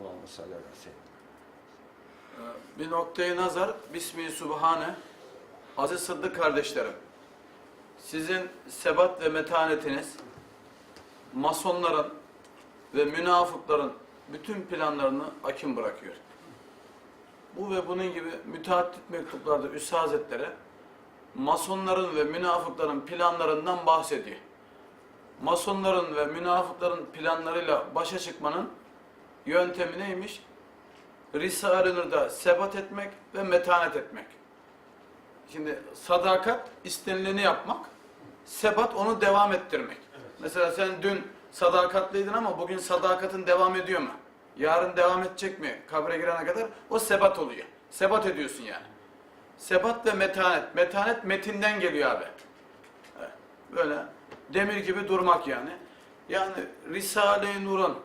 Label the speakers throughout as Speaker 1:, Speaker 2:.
Speaker 1: Allahümme salli ala seyyidina.
Speaker 2: Ee, Bir noktayı nazar, Bismi Subhane, Aziz Sıddık kardeşlerim, sizin sebat ve metanetiniz, masonların ve münafıkların bütün planlarını akim bırakıyor. Bu ve bunun gibi müteaddit mektuplarda Üstad Hazretleri, masonların ve münafıkların planlarından bahsediyor. Masonların ve münafıkların planlarıyla başa çıkmanın yöntemi neymiş? Risale-i Nur'da sebat etmek ve metanet etmek. Şimdi sadakat istenileni yapmak, sebat onu devam ettirmek. Mesela sen dün sadakatliydin ama bugün sadakatın devam ediyor mu? Yarın devam edecek mi kabre girene kadar? O sebat oluyor. Sebat ediyorsun yani. Sebat ve metanet. Metanet metinden geliyor abi. Evet, Böyle demir gibi durmak yani. Yani Risale-i Nur'un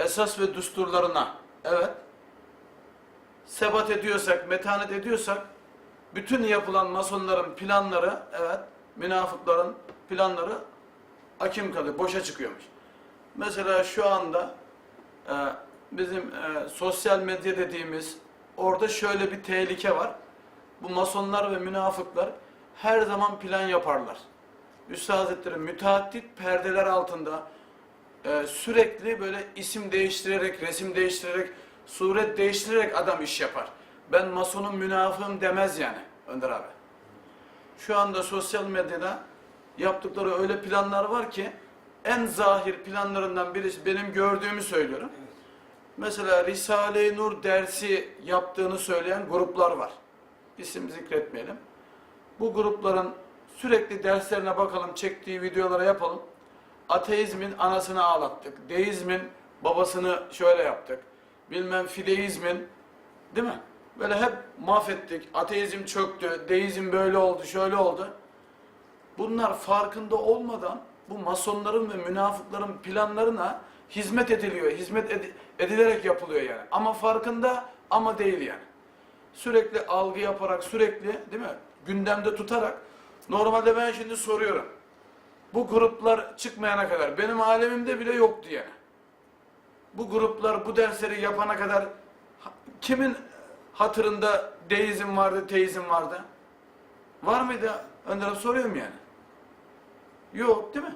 Speaker 2: esas ve düsturlarına evet sebat ediyorsak, metanet ediyorsak bütün yapılan masonların planları, evet, münafıkların planları akim kalıyor, boşa çıkıyormuş. Mesela şu anda e, bizim e, sosyal medya dediğimiz orada şöyle bir tehlike var. Bu masonlar ve münafıklar her zaman plan yaparlar. Üstad Hazretleri müteaddit perdeler altında e, sürekli böyle isim değiştirerek, resim değiştirerek, suret değiştirerek adam iş yapar. Ben masonun münafığım demez yani Önder abi. Şu anda sosyal medyada yaptıkları öyle planlar var ki en zahir planlarından birisi benim gördüğümü söylüyorum. Mesela Risale-i Nur dersi yaptığını söyleyen gruplar var. İsim zikretmeyelim. Bu grupların sürekli derslerine bakalım, çektiği videolara yapalım. Ateizmin anasını ağlattık. Deizmin babasını şöyle yaptık. Bilmem fideizmin değil mi? Böyle hep mahvettik. Ateizm çöktü. Deizm böyle oldu, şöyle oldu. Bunlar farkında olmadan bu masonların ve münafıkların planlarına hizmet ediliyor. Hizmet edi- edilerek yapılıyor yani. Ama farkında ama değil yani. Sürekli algı yaparak, sürekli değil mi? Gündemde tutarak. Normalde ben şimdi soruyorum. Bu gruplar çıkmayana kadar benim alemimde bile yoktu yani. Bu gruplar bu dersleri yapana kadar kimin hatırında deizm vardı, teizm vardı? Var mıydı? Önder'e soruyorum yani. Yok değil mi?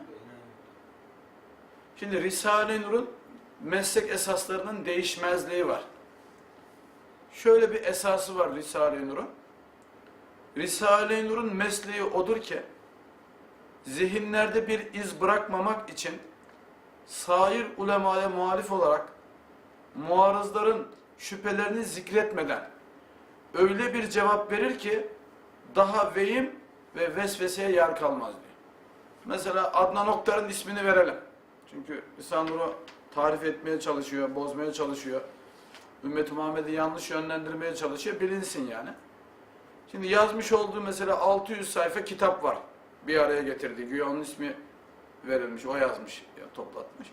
Speaker 2: Şimdi Risale-i Nur'un meslek esaslarının değişmezliği var. Şöyle bir esası var Risale-i Nur'un. Risale-i Nur'un mesleği odur ki zihinlerde bir iz bırakmamak için sair ulemaya muhalif olarak muarızların şüphelerini zikretmeden öyle bir cevap verir ki daha vehim ve vesveseye yer kalmaz diyor. Mesela Adnan Oktar'ın ismini verelim. Çünkü İhsan Nur'u tarif etmeye çalışıyor, bozmaya çalışıyor. Ümmet-i Muhammed'i yanlış yönlendirmeye çalışıyor, bilinsin yani. Şimdi yazmış olduğu mesela 600 sayfa kitap var. Bir araya getirdiği, güya onun ismi verilmiş, o yazmış, ya toplatmış.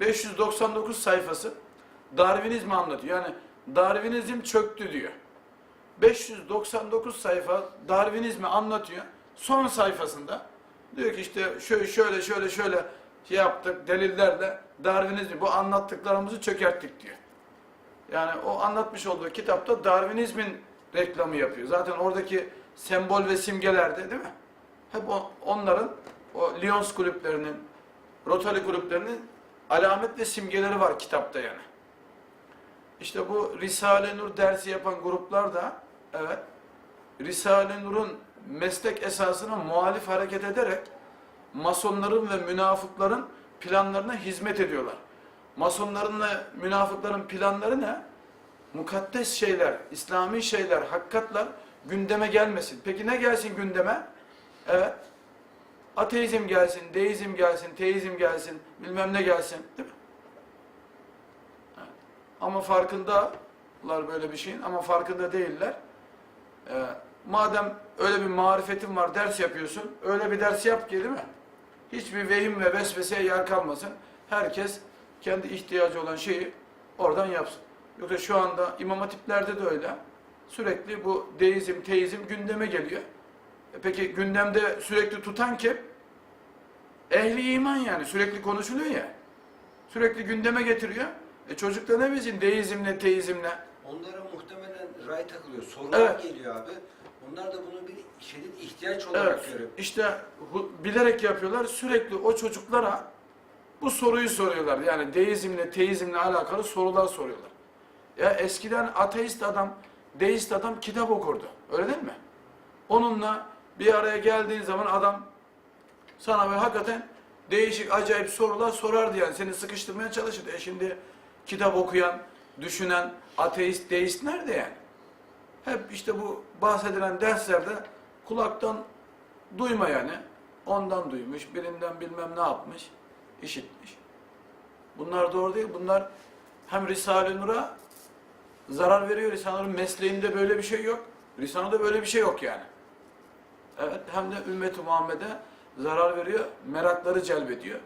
Speaker 2: 599 sayfası Darwinizmi anlatıyor. Yani Darwinizm çöktü diyor. 599 sayfa Darwinizmi anlatıyor. Son sayfasında diyor ki işte şöyle şöyle şöyle şöyle şey yaptık delillerle Darwinizmi bu anlattıklarımızı çökerttik diyor. Yani o anlatmış olduğu kitapta Darwinizmin reklamı yapıyor. Zaten oradaki sembol ve simgelerde değil mi? Hep onların o Lions kulüplerinin, Rotary kulüplerinin alamet ve simgeleri var kitapta yani. İşte bu Risale-i Nur dersi yapan gruplar da evet Risale-i Nur'un meslek esasına muhalif hareket ederek masonların ve münafıkların planlarına hizmet ediyorlar. Masonların ve münafıkların planları ne? Mukaddes şeyler, İslami şeyler, hakikatler gündeme gelmesin. Peki ne gelsin gündeme? Evet. Ateizm gelsin, deizm gelsin, teizm gelsin, bilmem ne gelsin. Değil mi? Evet. Ama farkındalar böyle bir şeyin ama farkında değiller. Ee, madem öyle bir marifetin var, ders yapıyorsun, öyle bir ders yap ki değil mi? Hiçbir vehim ve vesveseye yer kalmasın. Herkes kendi ihtiyacı olan şeyi oradan yapsın. Yoksa şu anda imam hatiplerde de öyle. Sürekli bu deizm, teizm gündeme geliyor. E peki gündemde sürekli tutan kim? Ehli iman yani sürekli konuşuluyor ya. Sürekli gündeme getiriyor. E çocuk da ne bilsin deizmle teizmle.
Speaker 1: Onlara muhtemelen ray takılıyor. Sorular
Speaker 2: Evet.
Speaker 1: geliyor abi. Onlar da bunu bir şiddet ihtiyaç olarak
Speaker 2: Evet.
Speaker 1: görüyor.
Speaker 2: İşte bilerek yapıyorlar. Sürekli o çocuklara bu soruyu soruyorlar. Yani deizmle, teizmle alakalı sorular soruyorlar. Ya eskiden ateist adam, deist adam kitap okurdu. Öyle değil mi? Onunla bir araya geldiğin zaman adam sana böyle hakikaten değişik, acayip sorular sorardı yani. Seni sıkıştırmaya çalışırdı. E şimdi kitap okuyan, düşünen, ateist, deist nerede yani? Hep işte bu bahsedilen derslerde kulaktan duyma yani. Ondan duymuş, birinden bilmem ne yapmış, işitmiş. Bunlar doğru değil. Bunlar hem Risale-i Nur'a zarar veriyor. Risale-i Nur'un mesleğinde böyle bir şey yok. Risale'de böyle bir şey yok yani. Evet, hem de ümmeti Muhammed'e zarar veriyor, merakları celbediyor.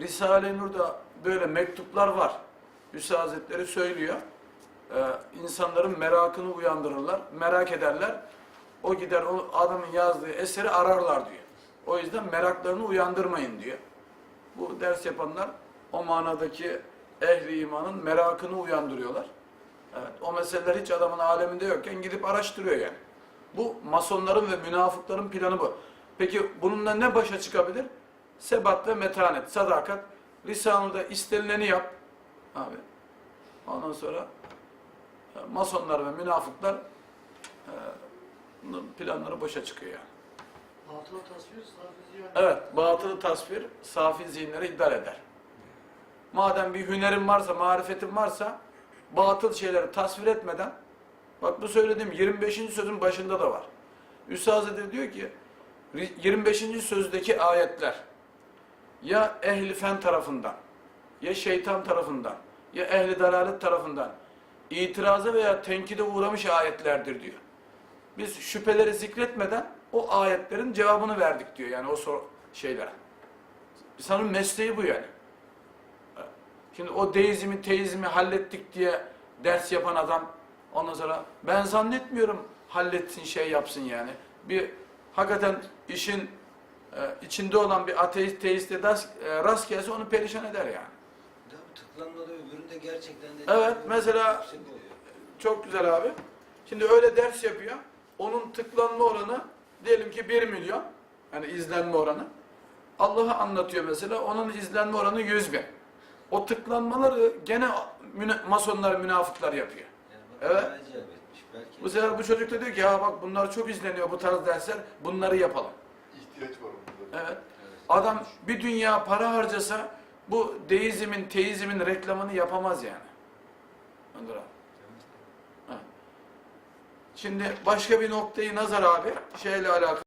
Speaker 2: Risale-i Nur'da böyle mektuplar var. Hüsnü Hazretleri söylüyor. Ee, insanların merakını uyandırırlar, merak ederler. O gider o adamın yazdığı eseri ararlar diyor. O yüzden meraklarını uyandırmayın diyor. Bu ders yapanlar o manadaki ehli imanın merakını uyandırıyorlar. Evet, o meseleler hiç adamın aleminde yokken gidip araştırıyor yani. Bu masonların ve münafıkların planı bu. Peki bununla ne başa çıkabilir? Sebat ve metanet, sadakat. Lisanında istenileni yap. Abi. Ondan sonra e, masonlar ve münafıklar e, bunun planları boşa çıkıyor yani.
Speaker 3: Batılı tasvir, safi.
Speaker 2: Evet, batılı tasvir safi zihinleri idare eder. Madem bir hünerin varsa, marifetin varsa batıl şeyleri tasvir etmeden bak bu söylediğim 25. sözün başında da var. Üstad Hazretleri diyor ki 25. sözdeki ayetler ya ehli fen tarafından ya şeytan tarafından ya ehli dalalet tarafından itiraza veya tenkide uğramış ayetlerdir diyor. Biz şüpheleri zikretmeden o ayetlerin cevabını verdik diyor yani o sor şeylere. İnsanın mesleği bu yani. Şimdi o deizmi, teizmi hallettik diye ders yapan adam ondan sonra ben zannetmiyorum halletsin şey yapsın yani. Bir hakikaten işin e, içinde olan bir ateist, teiste rast, e, rast gelse onu perişan eder yani.
Speaker 1: Ya bu tıklanmalı öbüründe gerçekten de...
Speaker 2: Evet, mesela-. Çok güzel abi. Şimdi öyle ders yapıyor. Onun tıklanma oranı diyelim ki 1 milyon. Yani izlenme oranı. Allah'ı anlatıyor mesela. Onun izlenme oranı 100 bin. O tıklanmaları gene masonlar, münafıklar yapıyor. Evet.
Speaker 1: Belki
Speaker 2: Bu sefer bu çocuk da diyor ki ya bak bunlar çok izleniyor bu tarz dersler. Bunları yapalım.
Speaker 4: İhtiyaç var burada.
Speaker 2: Evet.
Speaker 1: Evet.
Speaker 2: Adam bir dünya para harcasa bu deizmin, teizmin reklamını yapamaz yani. Abi. Şimdi başka bir noktayı nazar abi şeyle alakalı.